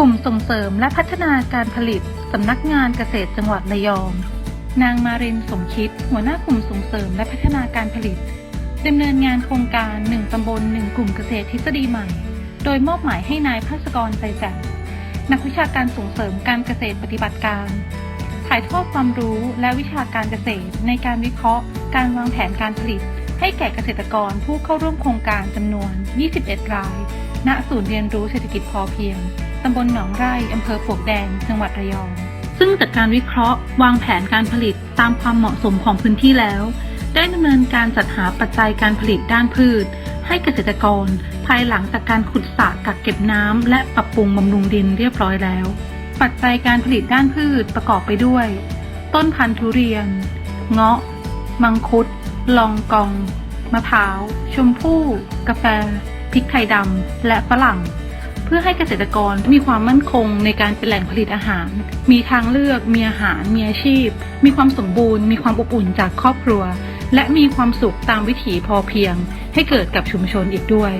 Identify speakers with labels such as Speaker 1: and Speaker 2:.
Speaker 1: กลุ่มส่งเสริมและพัฒนาการผลิตสำนักงานเกษตรจังหวัดระยอง นางมารินสมคิด หัวหน้ากลุ่มส่งเสริมและพัฒนาการผลิตดำเนินงานโครงการ 1 ตำบล 1 กลุ่มเกษตรทฤษฎีใหม่ โดยมอบหมายให้นายภาสกรใจแจ่มนักวิชาการส่งเสริมการเกษตรปฏิบัติการ ถ่ายทอดความรู้และวิชาการเกษตรในการวิเคราะห์ การวางแผนการผลิต ให้แก่เกษตรกรผู้เข้าร่วมโครงการจำนวน 21 ราย ณ ศูนย์เรียนรู้เศรษฐกิจพอเพียง ตำบลหนองไร่อำเภอปวกแดง จังหวัดระยอง ซึ่งจากการวิเคราะห์ วางแผนการผลิตตามความเหมาะสมของพื้นที่แล้ว ได้ดำเนินการจัดหาปัจจัยการผลิตด้านพืช ให้เกษตรกร ภายหลังจากการขุดสระกักเก็บน้ำและปรับปรุงบำรุงดินเรียบร้อยแล้ว ปัจจัยการผลิตด้านพืชประกอบไปด้วย ต้นพันธุ์ทุเรียน เงาะ มังคุด ลองกอง มะพร้าว ชมพู่ กาแฟ พริกไทยดำ และฝรั่ง เพื่อให้เกษตรกรมีความมั่นคงในการเป็นแหล่งผลิตอาหาร มีทางเลือก มีอาหาร มีอาชีพ มีความสมบูรณ์ มีความอบอุ่นจากครอบครัว และมีความสุขตามวิถีพอเพียง ให้เกิดกับชุมชนอีกด้วย